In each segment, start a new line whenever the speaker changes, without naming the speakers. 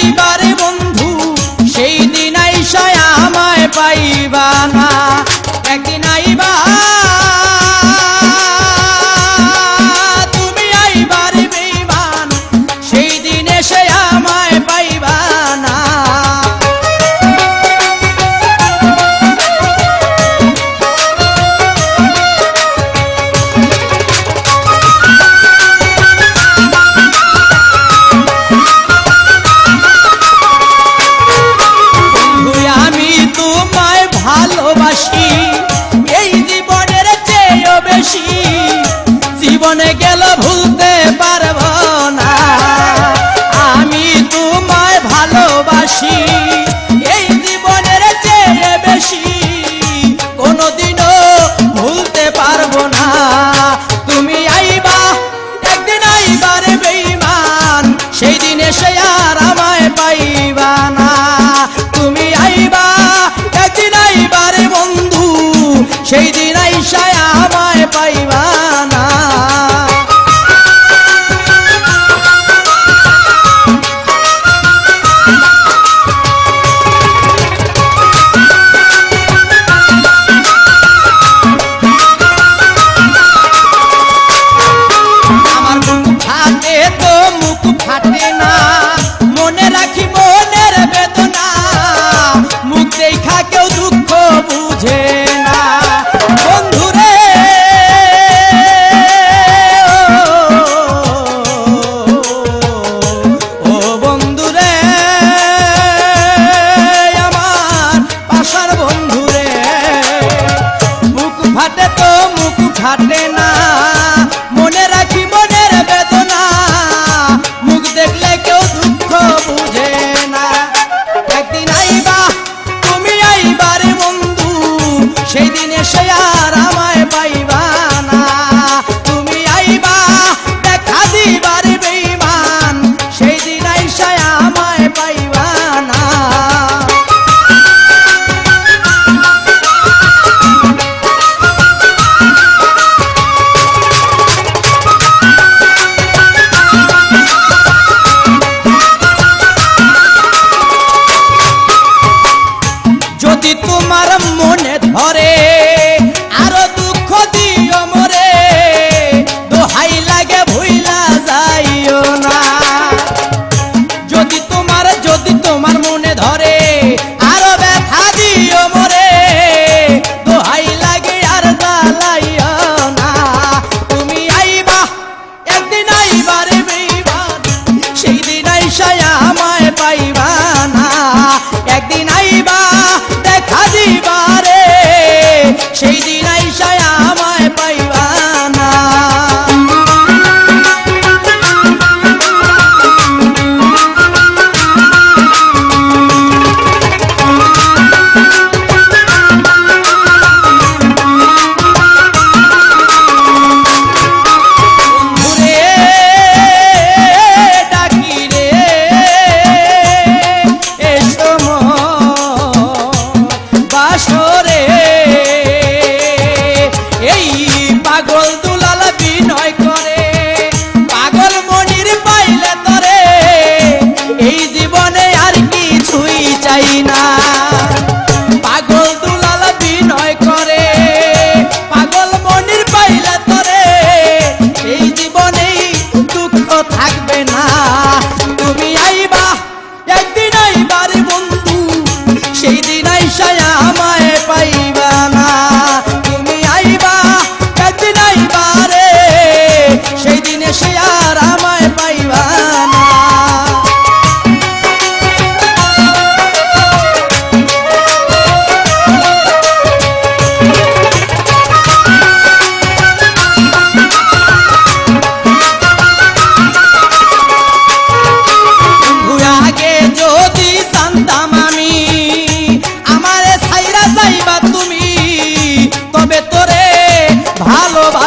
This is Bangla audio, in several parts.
এইবারে বন্ধু মনে গেল ভুলতে পারব না। আমি তোমায় ভালোবাসি, এই জীবনের চেয়ে বেশি। কোনোদিনও ভুলতে পারব না। তুমি আইবা, একদিন আইবার বেইমান সেই দিনে সে আর আমায় পাইবা না। তুমি আইবা, একদিন আইবার বন্ধু সেই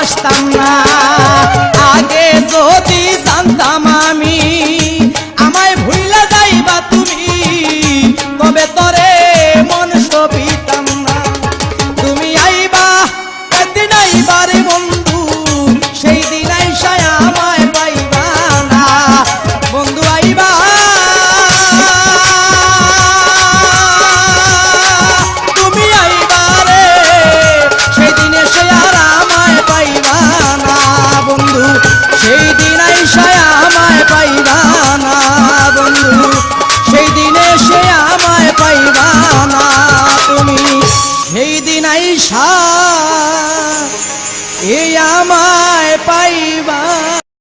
আসতাম না বৈশা এ আমার